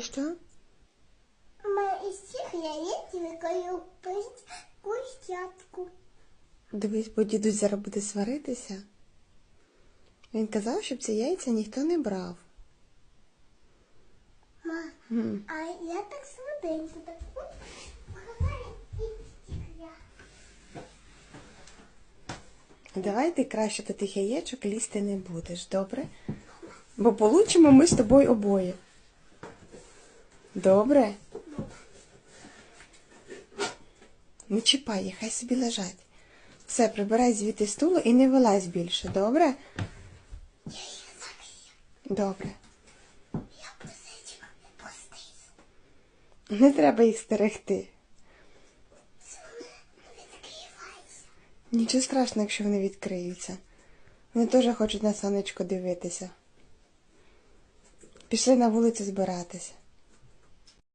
Що? Ми із цих яєць викою пить кустятку. Дивись, бо дідусь зараз буде сваритися. Він казав, щоб ці яйця ніхто не брав. Ма, М. а я так швиденько так і я. Давай ти краще до тих яєчок лізти не будеш, добре? Бо получимо ми з тобою обоє. Добре? Не чіпай їх, хай собі лежать. Все, прибирай звідти стулу і не вилазь більше, добре? Добре. Не треба їх стерегти. Нічого страшного, якщо вони відкриються. Вони теж хочуть на сонечко дивитися. Пішли на вулицю збиратися.